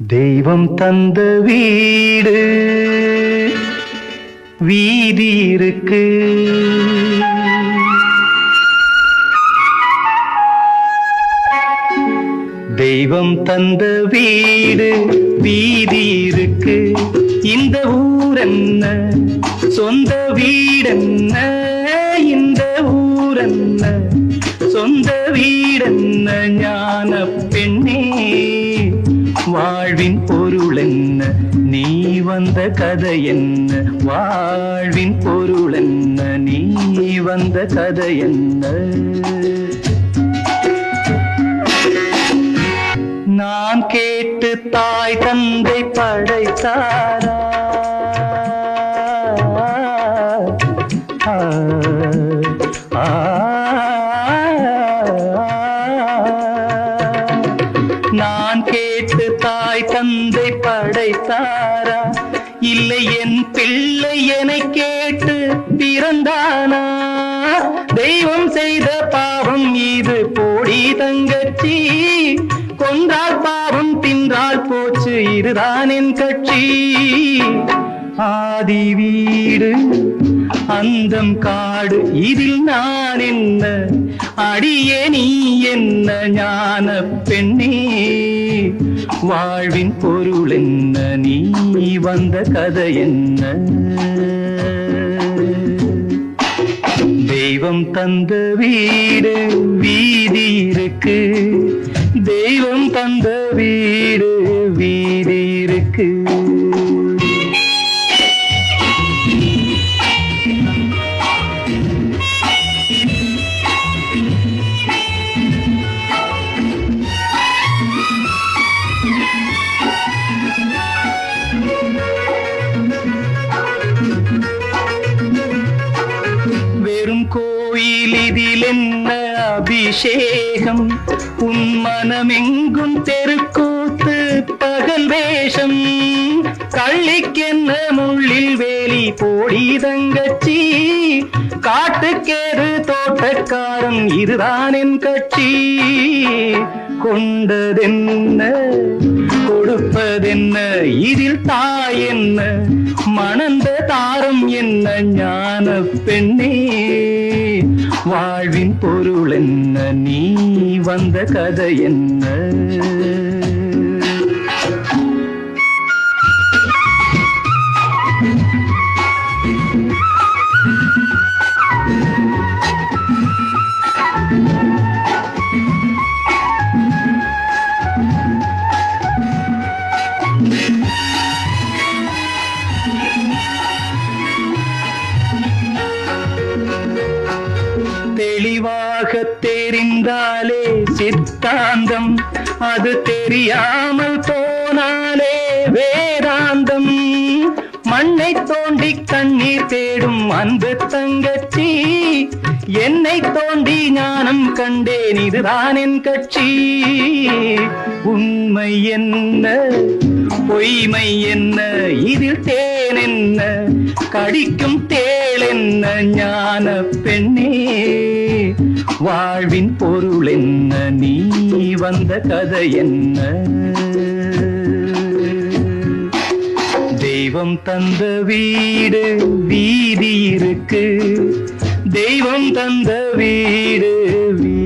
தெய்வம் தந்த வீடு வீதி இருக்கு தெய்வம் தந்த வீடு வீதி இருக்கு இந்த ஊர் என்ன? என்ன? நீ வந்த கதை என்ன? வாழ்வின் பொருள் என்ன? நீ வந்த கதை என்ன? தாய் தந்தை படைத்தாரா? இல்லை என் பிள்ளை என கேட்டு பிறந்தானா? தெய்வம் செய்த பாவம் இது போடி தங்கச்சி. கொன்றால் பாவம் தின்றால் போச்சு இதுதான் என் கட்சி. ஆதி வீடு அந்தம் காடு இதில் நான் என்ன? அடியே நீ என்ன? ஞான பெண்ணே. வாழ்வின் பொருள் என்ன? நீ வந்த கதை என்ன? தெய்வம் தந்த வீடு வீதி இருக்கு. தெய்வம் தந்த வீடு வெறும் கோயில் இதில் என்ன அபிஷேகம்? உன் மனமெங்கும் தெருக்கூத்து பகல் வேஷம். கள்ளிக்கென்ன முள்ளில் வேலி போடி தங்கச்சி இதுதான் என் கட்சி. கொண்டதென்ன கொடுப்பதென்ன இதில் தாய் என்ன மணந்த தாரம் என்ன ஞான பெண்ணே. வாழ்வின் பொருள் என்ன நீ வந்த கதை என்ன? தெளிவாக தெரிந்தாலே சித்தாந்தம். அது தெரியாமல் போனாலே வேதாந்தம். மண்ணை தோண்டி கண்ணீர் தேடும் அன்பு தங்கச்சி. என்னை தோண்டி ஞானம் கண்டேன் இதுதான் என் கட்சி. உண்மை என்ன? பொய்மை என்ன? இதில் தேன் என்ன? கடிக்கும் தேள் என்ன? ஞான பெண்ணே. வாழ்வின் பொருள் என்ன? நீ வந்த கதை என்ன? தெய்வம் தந்த வீடு வீதி இருக்கு. தெய்வம் தந்த வீடு வீ